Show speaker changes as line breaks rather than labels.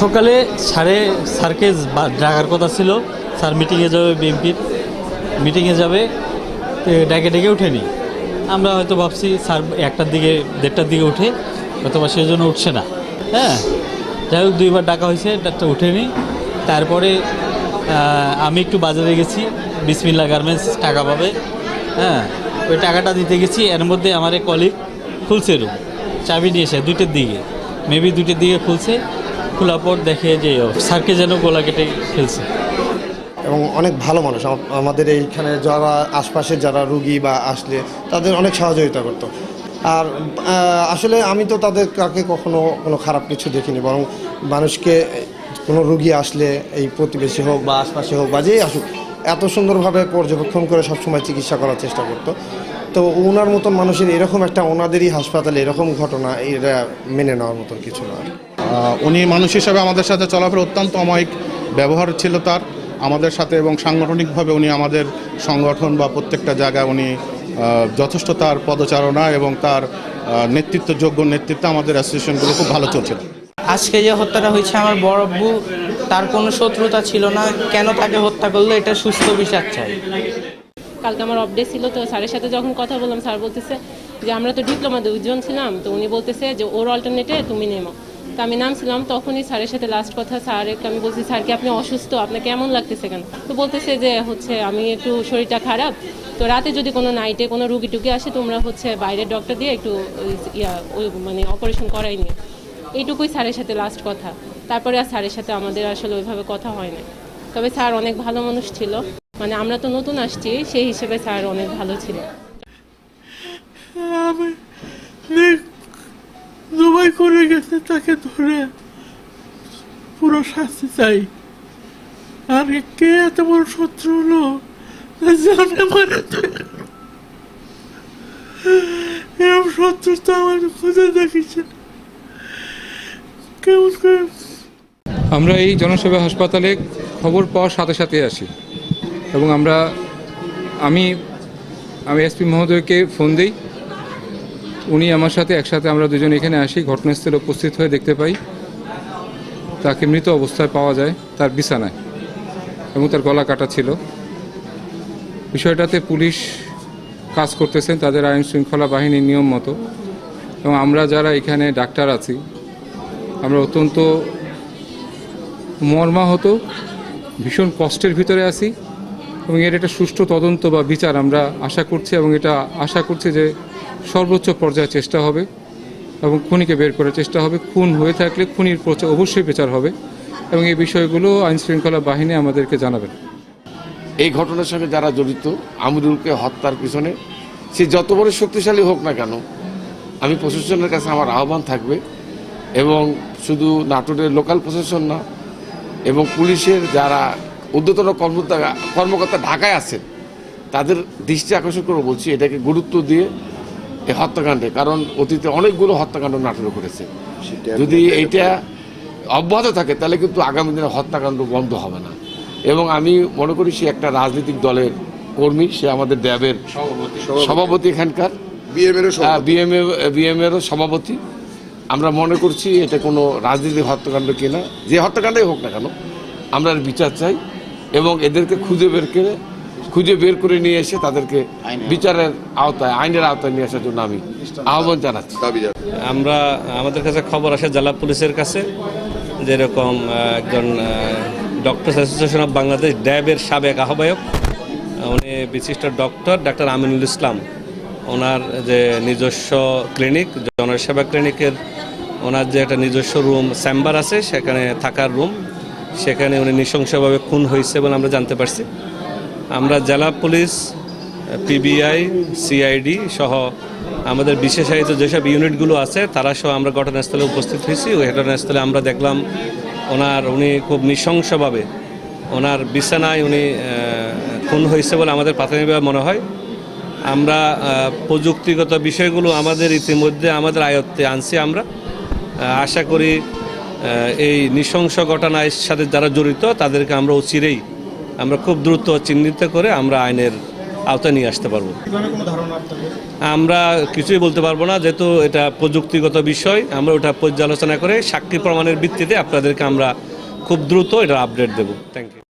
সকালে সাড়ে স্যারকে ডাকার কথা ছিল। স্যার মিটিংয়ে যাবে বিএমপির মিটিংয়ে যাবে ডেকে ডাকে উঠেনি আমরা হয়তো ভাবছি স্যার একটার দিকে, দেড়টার দিকে উঠে, হয়তো বা সেই জন্য উঠছে না। হ্যাঁ যাই হোক, দুইবার ডাকা হয়েছে ডাকটা উঠেনি তারপরে আমি একটু বাজারে গেছি বিসমিল্লা গার্মেন্টস টাকা পাবে। হ্যাঁ ওই টাকাটা দিতে গেছি, এর মধ্যে আমার এক কলিগ খুলছে রুম চাবি নিয়ে এসে, দুইটার দিকে। মেবি দুইটার দিকে খুলছে। খোলার পর দেখে যে স্যারকে যেন গোলা কেটে খেলছে।
এবং অনেক ভালো মানুষ। আমাদের এইখানে যারা আশপাশে যারা রুগী বা আসলে তাদের অনেক সহযোগিতা করতো। আর আসলে আমি তো তাদের কাকে কখনো কোনো খারাপ কিছু দেখিনি। বরং মানুষকে কোনো রুগী আসলে এই প্রতিবেশী হোক বা আশপাশে হোক বা যেই আসুক এত সুন্দরভাবে পর্যবেক্ষণ করে সবসময় চিকিৎসা করার চেষ্টা করতো। তো ওনার মতন মানুষের এরকম একটা ওনাদেরই হাসপাতালে এরকম ঘটনা এটা মেনে নেওয়ার মতন কিছু না। আর কি।
আহ, উনি মানুষ হিসাবে আমাদের সাথে চলাফেরা অত্যন্ত অমায়িক ব্যবহার ছিল তার। আমাদের সাথে এবং সাংগঠনিকভাবে উনি আমাদের সংগঠন বা প্রত্যেকটা জায়গায় উনি যথেষ্ট তার পদচারণা এবং তার আহ, নেতৃত্বযোগ্য নেতৃত্বে আমাদের অ্যাসোসিয়েশনগুলো খুব ভালো চলছিল।
আজকে যে হত্যাটা হয়েছে আমার বড় আব্বু তার কোনো শত্রুতা ছিল না। কেন তাকে হত্যা করল এটা সুস্থ বিচার চাই।
কালকে আমার অফ ছিল তো স্যারের সাথে যখন কথা বললাম স্যার বলতেছে যে আমরা তো ডিপ্লোমা দুজন ছিলাম। তো উনি বলতেছে যে ওর অল্টারনেটে তুমি নেমো। তো আমি নামছিলাম, তখনই স্যারের সাথে লাস্ট কথা স্যারকে আমি বলছি স্যারকে আপনি অসুস্থ? আপনার কেমন লাগতেছে কেন? তো বলতেছে যে, হচ্ছে আমি একটু শরীরটা খারাপ। তো রাতে যদি কোনো নাইটে কোনো রুগী টুকি আসে, তোমরা হচ্ছে বাইরের ডক্টর দিয়ে একটু ইয়া মানে অপারেশন করাই নিয়ে এইটুকুই স্যারের সাথে লাস্ট কথা। তারপরে আর স্যারের সাথে আমাদের আসলে ওইভাবে কথা হয় না তবে স্যার অনেক ভালো মানুষ ছিল। মানে আমরা তো নতুন আসছি, সেই হিসেবে স্যার অনেক ভালো ছিল।
করে গেছে, তাকে ধরে পুরো শাস্তি চাই। আর কে এত বড় শত্রু হলো? এরকম শত্রু তো আমার খুঁজে কেমন করে?
আমরা এই জনসেবা হাসপাতালে খবর পাওয়ার সাথে সাথে আসি এবং আমরা, আমি আমি এসপি মহোদয়কে ফোন দিই। উনি আমার সাথে একসাথে আমরা দুজন এখানে আসি, ঘটনাস্থলে উপস্থিত হয়ে দেখতে পাই। তাকে মৃত অবস্থায় পাওয়া যায় তার বিছানায় এবং তার গলা কাটা ছিল। বিষয়টাতে পুলিশ কাজ করতেছেন, তাদের আইন শৃঙ্খলা বাহিনীর নিয়ম মতো। এবং আমরা যারা এখানে ডাক্তার আছি, আমরা অত্যন্ত মর্মাহত, ভীষণ কষ্টের ভিতরে আছি। এবং এর একটা সুষ্ঠু তদন্ত বা বিচার আমরা আশা করছি এবং এটা আশা করছি যে সর্বোচ্চ পর্যায়ে চেষ্টা হবে এবং খুনিকে বের করার চেষ্টা হবে। খুন হয়ে থাকলে খুনির প্রচার অবশ্যই বিচার হবে এবং এই বিষয়গুলো আইন শৃঙ্খলা বাহিনী আমাদেরকে জানাবেন
এই ঘটনার সঙ্গে যারা জড়িত, আমিরুলকে হত্যার পিছনে সে যত বড় শক্তিশালী হোক না কেন, আমি প্রশাসনের কাছে আমার আহ্বান থাকবে এবং শুধু নাটোরের লোকাল প্রশাসন না, এবং পুলিশের যারা ঊর্ধ্বতন কর্মকর্তা কর্মকর্তা ঢাকায় আছেন, তাদের দৃষ্টি আকর্ষণ করে বলছি, এটাকে গুরুত্ব দিয়ে এই হত্যাকাণ্ডে কারণ অতীতে অনেকগুলো হত্যাকাণ্ড নাটোরে করেছে। যদি এটা অব্যাহত থাকে তাহলে কিন্তু আগামী দিনে হত্যাকাণ্ড বন্ধ হবে না। এবং আমি মনে করি সে একটা রাজনৈতিক দলের কর্মী সে আমাদের ড্যাবের সভাপতি। এখানকার। বিএমএ বিএমএরও সভাপতি। আমরা মনে করছি এটা কোনো রাজনৈতিক হত্যাকাণ্ড কিনা। যে হত্যাকাণ্ডই হোক না কেন আমরা বিচার চাই এবং এদেরকে খুঁজে বের করে খুঁজে বের করে নিয়ে এসে তাদেরকে বিচারের আওতায় আইনের আওতায় নিয়ে আসার জন্য আমি আহ্বান জানাচ্ছি।
আমরা আমাদের কাছে খবর আসে জেলা পুলিশের কাছে যেরকম একজন ডক্টর অ্যাসোসিয়েশন অফ বাংলাদেশ ড্যাবের সাবেক আহ্বায়ক উনি বিশিষ্ট ডক্টর ডাক্তার আমিনুল ইসলাম। ওনার যে নিজস্ব ক্লিনিক জনসেবা ক্লিনিকের ওনার যে একটা নিজস্ব রুম চেম্বার আছে সেখানে থাকার রুম সেখানে উনি নৃশংসভাবে খুন হয়েছে বলে আমরা জানতে পারছি। আমরা জেলা পুলিশ, পিবিআই, সিআইডি সহ আমাদের বিশেষায়িত যেসব ইউনিটগুলো আছে, তারা সহ আমরা ঘটনাস্থলে উপস্থিত হয়েছি। ওই ঘটনাস্থলে আমরা দেখলাম ওনার, উনি খুব নৃশংসভাবে ওনার বিছানায় উনি খুন হয়েছে বলে আমাদের প্রাথমিকভাবে মনে হয়। আমরা প্রযুক্তিগত বিষয়গুলো আমাদের ইতিমধ্যে আমাদের আয়ত্তে আনছি আমরা। আশা করি এই নৃশংস ঘটনার সাথে যারা জড়িত, তাদেরকে আমরা অচিরেই আমরা খুব দ্রুত চিহ্নিত করে আমরা আইনের আওতায় নিয়ে আসতে পারব। আমরা কিছুই বলতে পারব না যেহেতু এটা প্রযুক্তিগত বিষয় আমরা ওটা পর্যালোচনা করে সাক্ষী প্রমাণের ভিত্তিতে আপনাদেরকে আমরা খুব দ্রুত এটা আপডেট দেবো। Thank you